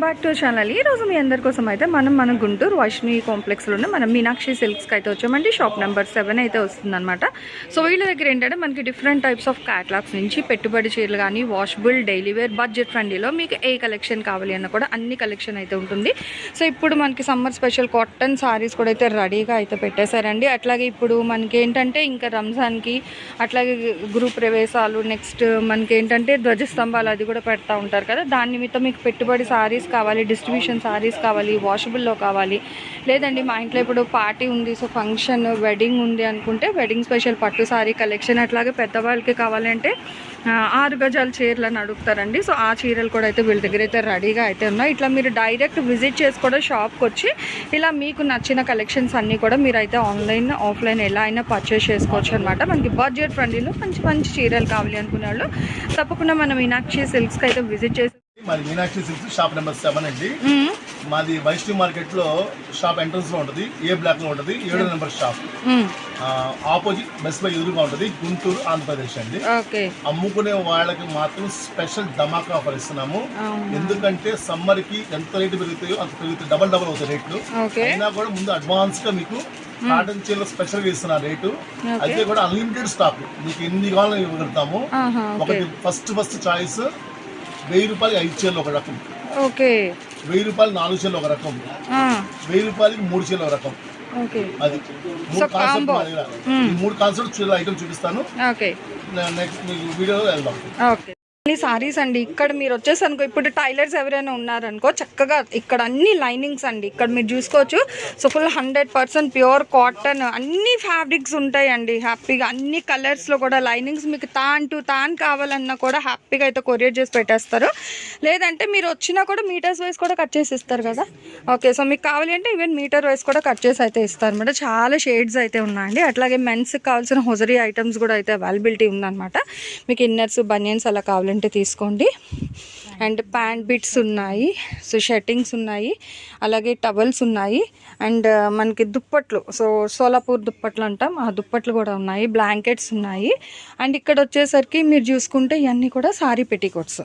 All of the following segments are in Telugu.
బ్యాక్ టు ఛానల్ ఈ రోజు మీ అందరి కోసం అయితే మనం మన గుంటూరు వైష్ణవి కాంప్లెక్స్లో ఉన్న మనం మీనాక్షి సిల్క్స్కి అయితే వచ్చామండి. షాప్ నెంబర్ సెవెన్ అయితే వస్తుందన్నమాట. సో వీళ్ళ దగ్గర ఏంటంటే మనకి డిఫరెంట్ టైప్స్ ఆఫ్ క్యాటలాగ్స్ నుంచి పెట్టుబడి చీరలు కానీ వాష్బుల్ డైలీ వేర్ బడ్జెట్ ఫ్రెండ్లీలో మీకు ఏ కలెక్షన్ కావాలి అన్న కూడా అన్ని కలెక్షన్ అయితే ఉంటుంది. సో ఇప్పుడు మనకి సమ్మర్ స్పెషల్ కాటన్ సారీస్ కూడా అయితే రెడీగా అయితే పెట్టేశారండి. అట్లాగే ఇప్పుడు మనకి ఏంటంటే ఇంకా రంజాన్కి అట్లాగే గృహ ప్రవేశాలు నెక్స్ట్ మనకి ఏంటంటే ధ్వజస్తంభాలు అది కూడా పెడతా ఉంటారు కదా. దాని నిమిత్తం మీకు పెట్టుబడి సారీస్ కావాలి డిస్ట్రిబ్యూషన్ సారీస్ కావాలి వాషబుల్లో కావాలి. లేదండి మా ఇంట్లో ఇప్పుడు పార్టీ ఉంది సో ఫంక్షన్ వెడ్డింగ్ ఉంది అనుకుంటే వెడ్డింగ్ స్పెషల్ పట్టు సారీ కలెక్షన్ అట్లాగే పెద్దవాళ్ళకి కావాలంటే ఆరు గజాల చీరలు అని అడుగుతారండి. సో ఆ చీరలు కూడా అయితే వీళ్ళ దగ్గర అయితే రెడీగా అయితే ఉన్నాయి. ఇట్లా మీరు డైరెక్ట్ విజిట్ చేసి కూడా షాప్కి వచ్చి ఇలా మీకు నచ్చిన కలెక్షన్స్ అన్నీ కూడా మీరు అయితే ఆన్లైన్ ఆఫ్లైన్ ఎలా అయినా పర్చేస్ చేసుకోవచ్చు అనమాట మనకి బడ్జెట్ ఫ్రెండ్లీలో మంచి మంచి చీరలు కావాలి అనుకునే వాళ్ళు తప్పకుండా మనం మీనాక్షి సిల్క్స్కి అయితే విజిట్ చేసి మాది Meenakshi silks shop number seven అండి. మాది వైష్ణవి మార్కెట్లో షాప్ ఎంట్రన్స్లో ఉంటుంది ఏ బ్లాక్లో ఉంటుంది ఏడో number shop. Opposite bus bay ఎదురుగా ఉంటుంది గుంటూరు ఆంధ్రప్రదేశ్ అండి. అమ్ముకునే వాళ్ళకి మాత్రం స్పెషల్ ధమాకా ఆఫర్ ఇస్తున్నాము. ఎందుకంటే సమ్మర్కి ఎంత రేటు పెరుగుతాయో అంత పెరుగుతాయి డబల్ డబల్ అవుతాయి రేట్లు. అయినా కూడా ముందు అడ్వాన్స్గా మీకు కాటన్ చీరలు స్పెషల్గా ఇస్తున్నారు రేటు. అయితే కూడా అన్లిమిటెడ్ స్టాక్ మీకు ఎన్ని కావాలో ఇవ్వగలుగుతాము. ఒకటి ఫస్ట్ ఫస్ట్ చాయిస్ వెయ్యి రూపాయలు ఐదు చీరలు ఒక రకం. ఓకే. వెయ్యి రూపాయలు నాలుగు చీరలు ఒక రకం. వెయ్యి రూపాయలకి మూడు చీరలు ఒక రకం. అది. మూడు కాన్సెప్ట్ combo. మా దగ్గర. ఈ మూడు కాన్సెప్ట్ ఐటమ్ చూపిస్తాను. నెక్స్ట్ మీకు వీడియోలో వెళ్దాం. ఓకే. సారీస్ అండి. ఇక్కడ మీరు వచ్చేసి అనుకో ఇప్పుడు టైలర్స్ ఎవరైనా ఉన్నారనుకో చక్కగా ఇక్కడ అన్ని లైనింగ్స్ అండి. ఇక్కడ మీరు చూసుకోవచ్చు. So full hundred percent pure cotton అన్ని ఫ్యాబ్రిక్స్ ఉంటాయండి. హ్యాపీగా అన్ని కలర్స్లో కూడా లైనింగ్స్ మీకు తాన్ టు తాన్ కావాలన్నా కూడా హ్యాపీగా అయితే కొరియర్ చేసి పెట్టేస్తారు. లేదంటే మీరు వచ్చినా కూడా మీటర్స్ వైస్ కూడా కట్ చేసి ఇస్తారు కదా. ఓకే సో మీకు కావాలి అంటే ఈవెన్ మీటర్ వైస్ కూడా కట్ చేసి అయితే ఇస్తారు. అనమాట చాలా షేడ్స్ అయితే ఉన్నాయండి. అట్లాగే మెన్స్కి కావాల్సిన హొజరీ ఐటమ్స్ కూడా అయితే అవైలబిలిటీ ఉందన్నమాట. మీకు ఇన్నర్స్ బనియన్స్ అలా కావాలి కావాలంటే తీసుకోండి. అండ్ ప్యాంట్ బిట్స్ ఉన్నాయి. సో షర్టింగ్స్ ఉన్నాయి. అలాగే టవల్స్ ఉన్నాయి. అండ్ మనకి దుప్పట్లు. సో సోలాపూర్ దుప్పట్లు అంటాం. ఆ దుప్పట్లు కూడా ఉన్నాయి. బ్లాంకెట్స్ ఉన్నాయి. అండ్ ఇక్కడ వచ్చేసరికి మీరు చూసుకుంటే ఇవన్నీ కూడా సారీ పెట్టికోట్స్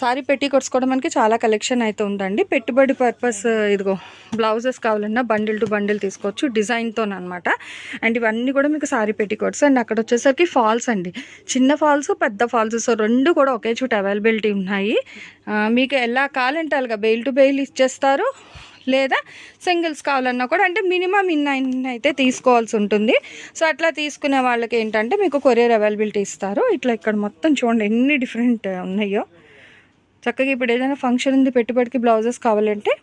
సారీ పెట్టికోట్స్ కూడా మనకి చాలా కలెక్షన్ అయితే ఉందండి. పెట్టుబడి పర్పస్ ఇదిగో బ్లౌజెస్ కావాలన్నా బండిల్ టు బండిల్ తీసుకోవచ్చు డిజైన్తో అనమాట అండ్ ఇవన్నీ కూడా మీకు సారీ పెట్టికోట్స్ అండ్ అక్కడ వచ్చేసరికి ఫాల్స్ అండి. చిన్న ఫాల్స్ పెద్ద ఫాల్స్ సో రెండు కూడా ఒకే చోట అవైలబిలిటీ ఉన్నాయి. మీకు ఎలా కావాలంటే అలాగా బెయిల్ టు బెయిల్ ఇచ్చేస్తారు లేదా సింగిల్స్ కావాలన్నా కూడా అంటే మినిమం ఇన్ అయితే తీసుకోవాల్సి ఉంటుంది. సో అట్లా తీసుకునే వాళ్ళకి ఏంటంటే మీకు కొరియర్ అవైలబిలిటీ ఇస్తారు. ఇట్లా ఇక్కడ మొత్తం చూడండి ఎన్ని డిఫరెంట్ ఉన్నాయో. చక్కగా ఇప్పుడు ఏదైనా ఫంక్షన్ ఉంది పెట్టుబడికి బ్లౌజెస్ కావాలంటే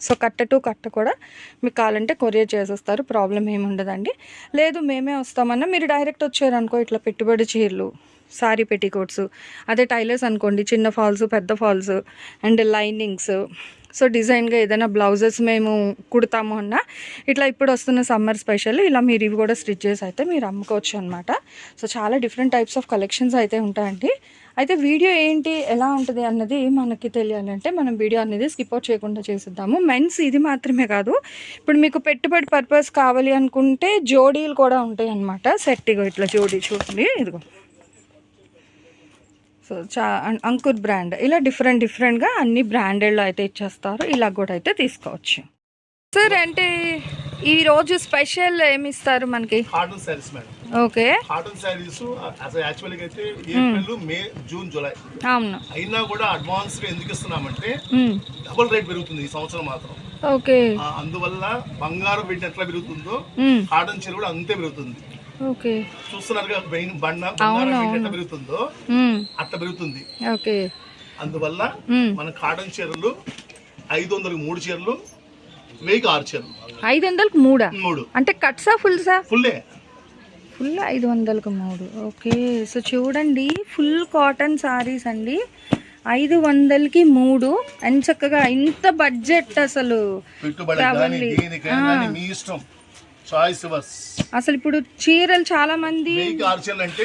సో కట్ట టు కట్ట కూడా మీకు కావాలంటే కొరియర్ చేసేస్తారు ప్రాబ్లం ఏమి ఉండదండి. లేదు మేమే వస్తామన్నా మీరు డైరెక్ట్ వచ్చారనుకో ఇట్లా పెట్టుబడి చీరలు సారీ పెట్టికోట్స్ అదే టైలర్స్ అనుకోండి చిన్న ఫాల్స్ పెద్ద ఫాల్స్ అండ్ లైనింగ్స్ సో డిజైన్గా ఏదైనా బ్లౌజెస్ మేము కుడతాము అన్న ఇట్లా ఇప్పుడు వస్తున్న సమ్మర్ స్పెషల్ ఇలా మీరు ఇవి కూడా స్టిచ్ చేసి అయితే మీరు అమ్ముకోవచ్చు అనమాట సో చాలా డిఫరెంట్ టైప్స్ ఆఫ్ కలెక్షన్స్ అయితే ఉంటాయండి. అయితే వీడియో ఏంటి ఎలా ఉంటుంది అన్నది మనకి తెలియాలంటే మనం వీడియో అనేది స్కిప్ అవుట్ చేయకుండా చేసిద్దాము. మెన్స్ ఇది మాత్రమే కాదు. ఇప్పుడు మీకు పెట్టుబడి పర్పస్ కావాలి అనుకుంటే జోడీలు కూడా ఉంటాయి అనమాట సెట్ ఇగో ఇట్లా జోడీ చూడండి ఇదిగో. సో చా అంకుర్ బ్రాండ్ ఇలా డిఫరెంట్ డిఫరెంట్గా అన్ని బ్రాండెడ్లో అయితే ఇచ్చేస్తారు. ఇలా కూడా అయితే తీసుకోవచ్చు. సార్ అంటే ఈ రోజు స్పెషల్ ఏమి ఇస్తారు మనకి? Cotton saris madam okay. Cotton saris అసలు యాక్చువల్గా అయితే ఏప్రిల్ మే జూన్ జూలై. అవును. అయినా కూడా అడ్వాన్స్గా ఎందుకు ఇస్తున్నామంటే. డబుల్ రేట్ పెరుగుతుంది ఈ సంవత్సరం మాత్రం. ఓకే. అందువల్ల బంగారం వెండి ఎట్లా పెరుగుతుందో మ్మ్. కాటన్ చీర కూడా అంతే పెరుగుతుంది. ఓకే. చూస్తున్నారుగా మెయిన్ బండ బంగారం వెండి ఎట్లా పెరుగుతుందో. అట్లా పెరుగుతుంది. ఓకే. అందువల్ల. మన కాటన్ చీరలు ఐదు వందలకు మూడు చీరలు వెయ్యికి ఆరు చీరలు. ఐదు వందలకు మూడా? మూడు. అంటే కట్సా ఫుల్సా? ఫుల్లే. ఫుల్ ఐదు వందలకు మూడు. ఓకే సో చూడండి ఫుల్ కాటన్ సారీస్ అండి. ఐదు వందలకి మూడు. అండ్ చక్కగా ఇంత బడ్జెట్ అసలు. చాయిస్ వర్స్ అసలు ఇప్పుడు చీరలు చాలా మంది అంటే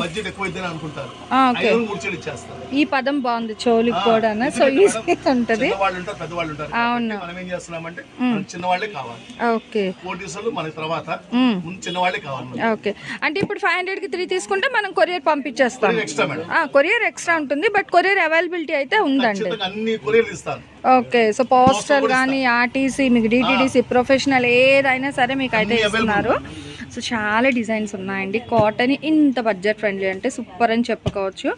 బడ్జెట్ ఎక్కువ అనుకుంటారు. మూడు ఇచ్చేస్తారు. ఈ పదం బాగుంది చోలికి కూడా సో ఈజీ ఉంటది. చిన్నవాళ్ళు ఉంటారు పెద్దవాళ్ళు ఉంటారు అవును. కాబట్టి మనం ఏం చేస్తున్నామంటే మనకి చిన్నవాళ్ళే కావాలి. ఓకే. కోటీసులు మన తర్వాత మ్మ్. ముందు చిన్నవాళ్ళే కావాలి మనకి. ఓకే. అంటే ఇప్పుడు ఫైవ్ హండ్రెడ్కి త్రీ తీసుకుంటే మనం courier పంపించేస్తాం. Courier extra madam. Courier extra ఉంటుంది బట్ కొరియర్ అవైలబిలిటీ అయితే ఉందండి. అన్ని కొరియర్లు ఇస్తాను. ఓకే సో పోస్టల్ కానీ ఆర్టీసీ మీకు డిటీడీసీ ప్రొఫెషనల్ ఏదైనా సరే మీకు అయితే ఇస్తున్నారు సో చాలా డిజైన్స్ ఉన్నాయండి. కాటన్ ఇంత బడ్జెట్ ఫ్రెండ్లీ అంటే సూపర్ అని చెప్పుకోవచ్చు.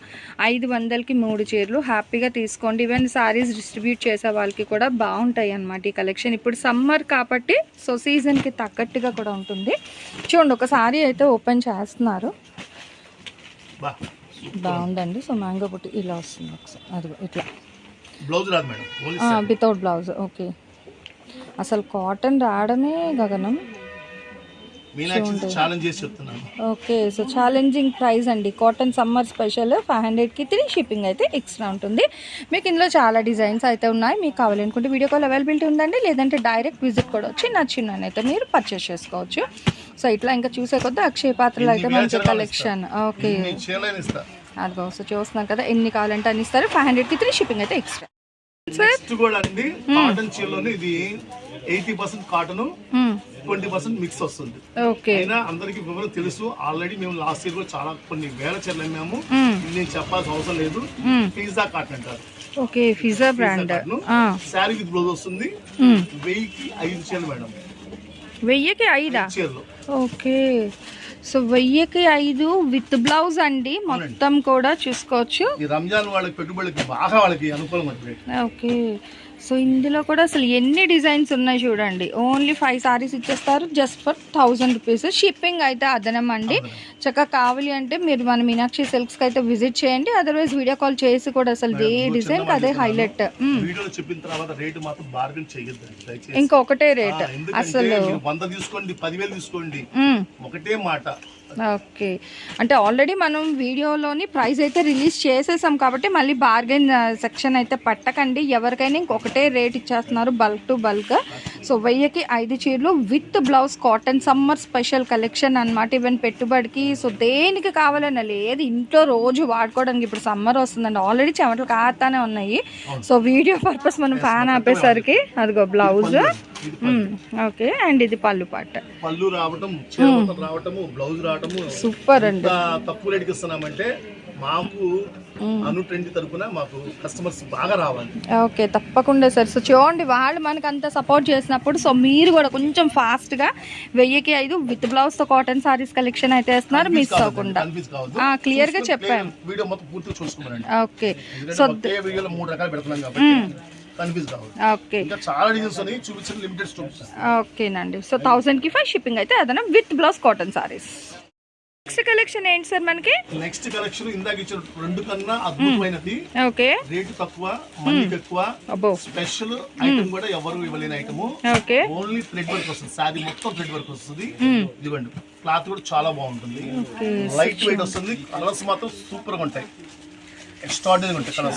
ఐదు వందలకి మూడు చీరలు. హ్యాపీగా తీసుకోండి. ఈవెన్ సారీస్ డిస్ట్రిబ్యూట్ చేసే వాళ్ళకి కూడా బాగుంటాయి అన్నమాట ఈ కలెక్షన్ ఇప్పుడు సమ్మర్ కాబట్టి సో సీజన్కి తగ్గట్టుగా కూడా ఉంటుంది. చూడండి ఒక సారీ అయితే ఓపెన్ చేస్తున్నారు. బాగుందండి. సో మ్యాంగో బుట్టి ఇలా వస్తుంది ఒకసారి. అది ఇట్లా. బ్లౌజ్ రాదు మేడం వితౌట్ బ్లౌజ్ ఓకే అసలు కాటన్ రావడమే గగనం. ఓకే సో ఛాలెంజింగ్ ప్రైస్ అండి. కాటన్ సమ్మర్ స్పెషల్ ఫైవ్ హండ్రెడ్కి త్రీ షిప్పింగ్ అయితే ఎక్స్ట్రా ఉంటుంది. మీకు ఇందులో చాలా డిజైన్స్ అయితే ఉన్నాయి. మీకు కావాలనుకుంటే వీడియో కాల్ అవైలబిలిటీ ఉందండి. లేదంటే డైరెక్ట్ విజిట్ కూడా వచ్చి నచ్చిన అయితే మీరు పర్చేస్ చేసుకోవచ్చు. సో ఇట్లా ఇంకా చూసే కొద్ది అక్షయ పాత్రలు అయితే మంచి కలెక్షన్ ఓకే అదిగో సో చూస్తున్నాం కదా ఎన్ని కావాలంటే అన్ని ఇస్తారు. ఫైవ్ హండ్రెడ్కి త్రీ షిప్పింగ్ అయితే ఎక్స్ట్రా నెక్స్ట్ కూడా అండి కాటన్ చీరలోనే ఇది eighty percent cotton twenty percent mix వస్తుంది. ఓకే అయినా అందరికి వివరం తెలుసు. ఆల్రెడీ మేము లాస్ట్ ఇయర్ కూడా చాలా కొన్ని వేల చీరలు అమ్మాము. ఇది నేను చెప్పాల్సిన అవసరం లేదు. పిజ్జా కాటన్ అంటారు. Okay pizza brand sari with blouse వస్తుంది. వెయ్యికి ఐదు చీరలు మేడం. వెయ్యికి ఐదా? చీరలు. ఓకే సో వెయ్యికి ఐదు విత్ బ్లౌజ్ అండి. మొత్తం కూడా చూసుకోవచ్చు. రంజాన్ వాళ్ళకి పెట్టుబడికి బాగా వాళ్ళకి అనుకూలం ఓకే. సో ఇందులో కూడా అసలు ఎన్ని డిజైన్స్ ఉన్నాయి చూడండి. ఓన్లీ ఫైవ్ సారీస్ ఇచ్చేస్తారు. Just for thousand rupees. Shipping అయితే అదనం అండి. చక్కగా కావాలి అంటే మీరు మన మీనాక్షి సిల్క్స్కి అయితే విజిట్ చేయండి. అదర్వైజ్ వీడియో కాల్ చేసి కూడా అసలు ఏ డిజైన్ అదే హైలైట్. ఇంకొకటే రేట్ అసలు. వంద తీసుకోండి పదివేలు తీసుకోండి. ఒకటే మాట. ఓకే. అంటే ఆల్రెడీ మనం వీడియోలోని ప్రైస్ అయితే రిలీజ్ చేసేసాం కాబట్టి మళ్ళీ బార్గెన్ సెక్షన్ అయితే పట్టకండి. ఎవరికైనా ఇంకొకటే రేట్ ఇచ్చేస్తున్నారు బల్క్ టు బల్క్ సో వెయ్యికి ఐదు చీరలు with blouse cotton summer special collection అన్నమాట. ఈవెన్ పెట్టుబడికి సో దేనికి కావాలన్నా లేదు ఇంట్లో రోజు వాడుకోవడానికి ఇప్పుడు సమ్మర్ వస్తుందండి. ఆల్రెడీ చెమటలు కాస్తానే ఉన్నాయి. సో వీడియో పర్పస్ మనం ఫ్యాన్ ఆపేసరికి అదిగో బ్లౌజ్ ఓకే. అండ్ ఇది పళ్ళు పాట. పళ్ళు రావటం రావటము బ్లౌజ్ రావటము సూపర్ అండి. తక్కువ రేటుకి ఇస్తున్నామంటే మాకు అను ట్రెండ్ తరపున మాకు కస్టమర్స్ బాగా రావాలి. ఓకే. తప్పకుండా సార్. సో చూడండి వాళ్ళు మనకు అంత సపోర్ట్ చేసినప్పుడు సో మీరు కూడా కొంచెం ఫాస్ట్గా వెయ్యికి ఐదు విత్ బ్లౌజ్తో కాటన్ సారీస్ కలెక్షన్ అయితే వేస్తున్నారు. మిస్ అవ్వకుండా. కన్ఫ్యూజ్ కావద్దు. ఆ, clear గా చూసుకొని చెప్పాం. play- వీడియో మొత్తం పూర్తిగా చూసుకోమనండి ఓకే. సో ఒకే వీడియోలో మూడు రకాలు పెడుతున్నాం కాబట్టి కన్ఫ్యూజ్ కావద్దు ఓకే ఇంకా చాలా డిజైన్స్ ఉన్నాయి. చూపించిన లిమిటెడ్ స్టాక్స్ ఓకేనండి. సో థౌజండ్కి ఫైవ్ షిప్పింగ్ అయితే అదనం with blouse cotton saris next collection ఏంటి సార్ మనకి? నెక్స్ట్ కలెక్షన్ ఇందాక ఇచ్చిన రెండు కన్నా అద్భుతమైనది. ఓకే రేటు తక్కువ మనీకి ఎక్కువ. అబ్బో. స్పెషల్ ఐటమ్ కూడా ఎవరు ఇవ్వలేని item okay only thread work వస్తుంది. శారీ మొత్తం థ్రెడ్ వర్క్ వస్తుంది. ఇదిగోండి. క్లాత్ కూడా చాలా బాగుంటుంది. లైట్ వెయిట్ వస్తుంది. కలర్స్ మాత్రం సూపర్గా ఉంటాయి.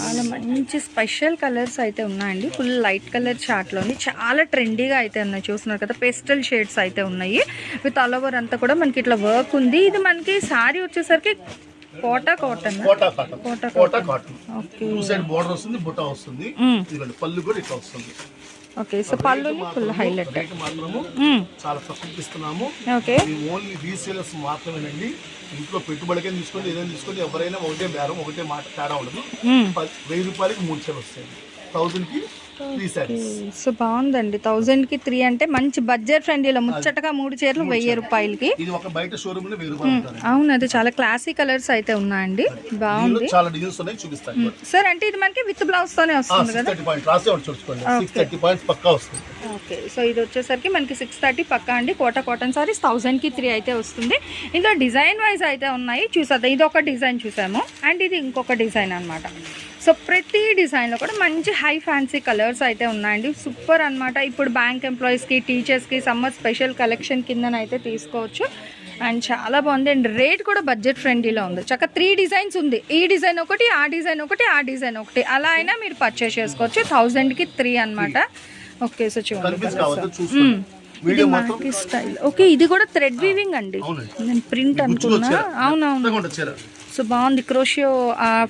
చాలా మంచి స్పెషల్ కలర్స్ అయితే ఉన్నాయండి. ఫుల్ లైట్ కలర్ చార్ట్లోని చాలా ట్రెండీగా అయితే ఉన్నాయి. చూస్తున్నారు కదా పేస్టల్ షేడ్స్ అయితే ఉన్నాయి. విత్ ఆల్ ఓవర్ అంతా కూడా మనకి ఇట్లా వర్క్ ఉంది. ఇది మనకి సారీ వచ్చేసరికి Kota cotton. Kota cotton. Kota Kota cotton. Okay. Border వస్తుంది బుట్ట వస్తుంది. పళ్ళు కూడా ఇట్లా వస్తుంది. ఓకే సో పళ్ళుని ఫుల్ హైలైట్ మాత్రము చాలా ఇస్తున్నాము ఓకే ఓన్లీ రీసేలర్స్ మాత్రమేనండి. ఇంట్లో పెట్టుబడికైనా తీసుకోండి ఏదైనా తీసుకోండి ఎవరైనా ఒకటే బేరం ఒకటే మాట తేడా ఉండదు. పది- వెయ్యి రూపాయలకి మూడు చీరలు వస్తాయి థౌసండ్కి త్రీ శారీస్ సో బాగుందండి. థౌజండ్కి త్రీ అంటే మంచి బడ్జెట్ ఫ్రెండ్లీలో ముచ్చటగా మూడు చీరలు వెయ్యి రూపాయలకి. ఇది ఒక బయట షోరూమ్లో అవును అది చాలా క్లాసీ కలర్స్ అయితే ఉన్నాయండి. బాగుంది. చాలా డిజైన్స్ ఉన్నాయి చూపిస్తాను. సార్ అంటే ఇది మనకి విత్ బ్లౌజ్ తోనే వస్తుంది ఒకటి చూసుకోండి. పాయింట్స్ పక్కా వస్తుంది. ఓకే సో ఇది వచ్చేసరికి మనకి సిక్స్ థర్టీ పక్కా అండి. కోట కాటన్ సారీస్ థౌజండ్కి త్రీ అయితే వస్తుంది. ఇందులో డిజైన్ వైజ్ అయితే ఉన్నాయి. చూసేద్దాం. ఇది ఒక డిజైన్ చూసాము. అండ్ ఇది ఇంకొక డిజైన్ అన్నమాట. సో ప్రతి డిజైన్లో కూడా మంచి హై ఫ్యాన్సీ కలర్స్ అయితే ఉన్నాయండి. సూపర్ అన్నమాట. ఇప్పుడు బ్యాంక్ ఎంప్లాయీస్కి టీచర్స్కి సమ్మర్ స్పెషల్ కలెక్షన్ కిందనైతే తీసుకోవచ్చు. అండ్ చాలా బాగుంది. అండ్ రేట్ కూడా బడ్జెట్ ఫ్రెండ్లీలో ఉంది. చక్క త్రీ డిజైన్స్ ఉంది. ఈ డిజైన్ ఒకటి ఆ డిజైన్ ఒకటి ఆ డిజైన్ ఒకటి. అలా అయినా మీరు పర్చేస్ చేసుకోవచ్చు. థౌజండ్కి త్రీ అన్నమాట. ఓకే సో చూడండి స్టైల్. ఓకే ఇది కూడా థ్రెడ్ వీవింగ్ అండి. నేను ప్రింట్ అనుకున్నా. అవునవును. సో బాగుంది క్రోషియో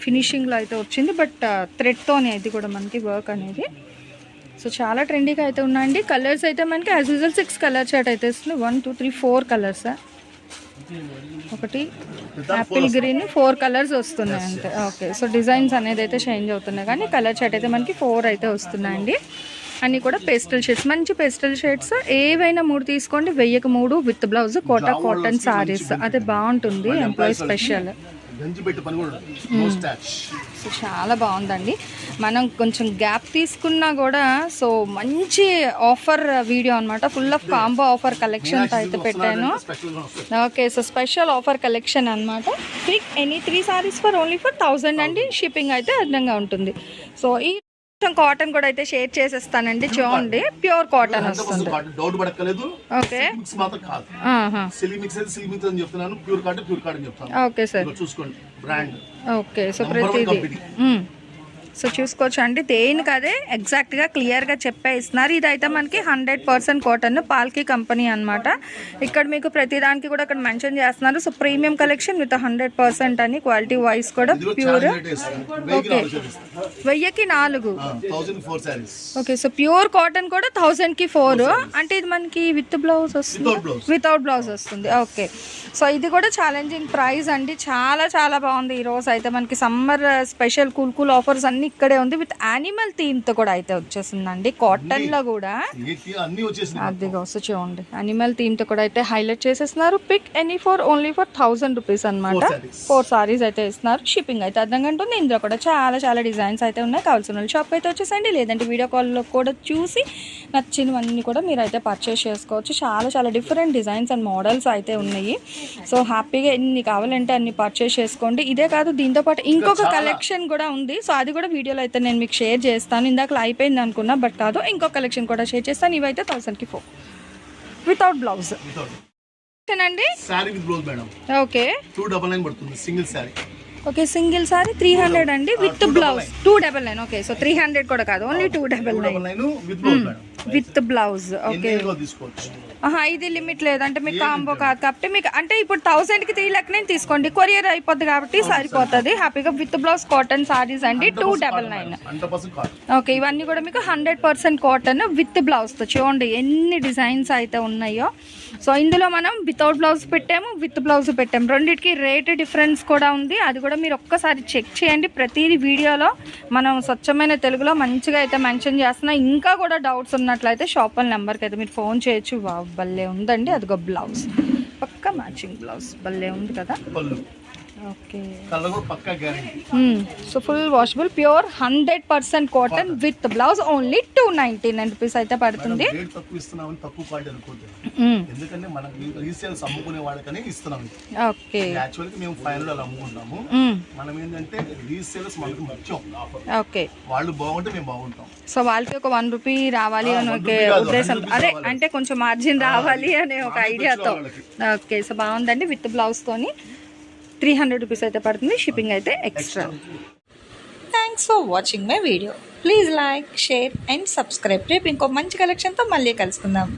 ఫినిషింగ్లో అయితే వచ్చింది బట్ థ్రెడ్తోనే ఇది కూడా మనకి వర్క్ అనేది. సో చాలా ట్రెండీగా అయితే ఉన్నాయండి. కలర్స్ అయితే మనకి as usual six colour chart అయితే వస్తుంది one two three four colours. ఒకటి యాపిల్ గ్రీన్ ఫోర్ కలర్స్ వస్తున్నాయి అంతే. ఓకే. సో డిజైన్స్ అనేది అయితే చేంజ్ అవుతున్నాయి. కానీ కలర్ చాట్ అయితే మనకి ఫోర్ అయితే వస్తున్నాయండి. అన్ని కూడా పేస్టల్ షేడ్స్. మంచి పేస్టల్ షేడ్స్. ఏవైనా మూడు తీసుకోండి. వెయ్యికి మూడు with blouse Kota cotton saris. అదే బాగుంటుంది. Employee special. గంజి పెట్టి పని కూడా నో స్టాచ్ సో చాలా బాగుందండి. మనం కొంచెం గ్యాప్ తీసుకున్నా కూడా సో మంచి ఆఫర్ వీడియో అన్నమాట. ఫుల్ ఆఫ్ కాంబో ఆఫర్ కలెక్షన్తో అయితే పెట్టాను. Okay so special offer collection అనమాట pick any three saris for only for thousand అండి. షిప్పింగ్ అయితే అదనంగా ఉంటుంది. సో ఈ కాటన్ కూడా అయితే షేర్ చేసేస్తానండి చూడండి. ప్యూర్ కాటన్ వస్తుంది. డౌట్ పడక్కలేదు ఓకే మిక్స్ మాత్రం కాదు. ఆహా. సిలి మిక్స్ అయితే సిలి మిక్స్ అని చెప్తున్నాను. ప్యూర్ కార్డ్ ప్యూర్ కార్డ్ అని చెప్తాను ఓకే సార్ చూసుకోండి బ్రాండ్ ఓకే సో ప్రతిదీ. సో చూసుకోవచ్చు అండి దేనికి అదే ఎగ్జాక్ట్గా క్లియర్గా చెప్పే ఇస్తున్నారు ఇదైతే మనకి hundred percent cotton Palki company అన్నమాట. ఇక్కడ మీకు ప్రతిదానికి కూడా ఇక్కడ మెన్షన్ చేస్తున్నారు. So premium collection with hundred percent అని క్వాలిటీ వైస్ కూడా ప్యూర్ వేస్తాను వెయ్యికి నాలుగు ఓకే సో ప్యూర్ కాటన్ కూడా థౌజండ్కి ఫోర్ అంటే ఇది మనకి విత్ బ్లౌజ్ వస్తుంది. వితౌట్ బ్లౌజ్ వస్తుంది. ఓకే సో ఇది కూడా ఛాలెంజింగ్ ప్రైస్ అండి. చాలా చాలా బాగుంది. ఈ రోజు అయితే మనకి summer special cool cool offers అన్ని ఇక్కడే ఉంది. విత్ యానిమల్ థీమ్తో కూడా అయితే వచ్చేసిందండి. కాటన్లో కూడా. అన్ని అదిగో సో చూడండి. యానిమల్ థీమ్తో కూడా అయితే హైలైట్ చేసేస్తున్నారు. Pick any four only for thousand rupees అనమాట. ఫోర్ సారీస్ అయితే ఇస్తున్నారు. షిప్పింగ్ అయితే అర్థంగా ఉంటుంది. ఇందులో కూడా చాలా చాలా డిజైన్స్ అయితే ఉన్నాయి. కావాల్సిన షాప్ అయితే వచ్చేసండి. లేదంటే వీడియో కాల్లో కూడా చూసి నచ్చినవన్నీ కూడా మీరు అయితే పర్చేస్ చేసుకోవచ్చు. చాలా చాలా డిఫరెంట్ డిజైన్స్ అండ్ మోడల్స్ అయితే ఉన్నాయి. సో హ్యాపీగా ఎన్ని కావాలంటే అన్ని పర్చేస్ చేసుకోండి. ఇదే కాదు దీంతో పాటు ఇంకొక కలెక్షన్ కూడా ఉంది. సో అది కూడా వీడియోలో అయితే నేను మీకు షేర్ చేస్తాను. ఇందాక అయిపోయింది అనుకున్నా బట్ కాదు ఇంకో కలెక్షన్ కూడా షేర్ చేస్తాను. ఇవైతే థౌసండ్కి ఫోర్ వితౌట్ బ్లౌజ్ అండి ఓకే. టూ డబల్ నైన్ పడుతుంది single sari okay single sari three hundred అండి with blouse two double nine okay so three hundred కూడా కాదు only two double nine with blouse okay ఇది లిమిట్ లేదు. అంటే మీకు కాంబో కాదు కాబట్టి మీకు అంటే ఇప్పుడు థౌసండ్కి త్రీ లెక్క నేను తీసుకోండి. కొరియర్ అయిపోద్ది కాబట్టి సరిపోతుంది. హ్యాపీగా విత్ బ్లౌజ్ కాటన్ సారీస్ అండి టూ డబల్ నైన్ ఓకే ఇవన్నీ కూడా మీకు హండ్రెడ్ పర్సెంట్ కాటన్ విత్ బ్లౌజ్తో చూడండి ఎన్ని డిజైన్స్ అయితే ఉన్నాయో. సో ఇందులో మనం వితౌట్ బ్లౌజ్ పెట్టాము విత్ బ్లౌజ్ పెట్టాము. రెండింటికి రేట్ డిఫరెన్స్ కూడా ఉంది. అది కూడా మీరు ఒక్కసారి చెక్ చేయండి. ప్రతిదీ వీడియోలో మనం స్వచ్ఛమైన తెలుగులో మంచిగా అయితే మెన్షన్ చేస్తున్నా. ఇంకా కూడా డౌట్స్ ఉన్నట్లయితే షాప్ వాళ్ళ నెంబర్కి అయితే మీరు ఫోన్ చేయొచ్చు. వావ్, భలే ఉందండి. అదిగో బ్లౌజ్ పక్క మ్యాచింగ్ బ్లౌజ్ భలే ఉంది కదా? So full washable pure hundred percent cotton with blouse only two ninety nine rupees అయితే పడుతుంది. ఎందుకంటే మనం రీసేల్స్ అమ్ముకునే వాళ్ళకనే ఇస్తున్నాం. ఓకే. యాక్చువల్గా మేము ఫైవ్ హండ్రెడ్ అలా అమ్ముకుంటాము. మనం ఏంటంటే రీసేల్స్ మనకు ముఖ్యం ఓకే. వాళ్ళు బాగుంటే మేము బాగుంటాం. సో వాళ్ళకి ఒక వన్ రూపీ రావాలి అని ఒక ఉద్దేశం. అదే. అంటే కొంచెం మార్జిన్ రావాలి అనే ఒక ఐడియాతో. ఓకే సో బాగుందండి విత్ బ్లౌజ్ తోని. త్రీ హండ్రెడ్ రూపీస్ అయితే పడుతుంది షిప్పింగ్ అయితే extra thanks for watching my video please like share and subscribe రేపు ఇంకో మంచి కలెక్షన్తో మళ్ళీ కలుసుకుందాం.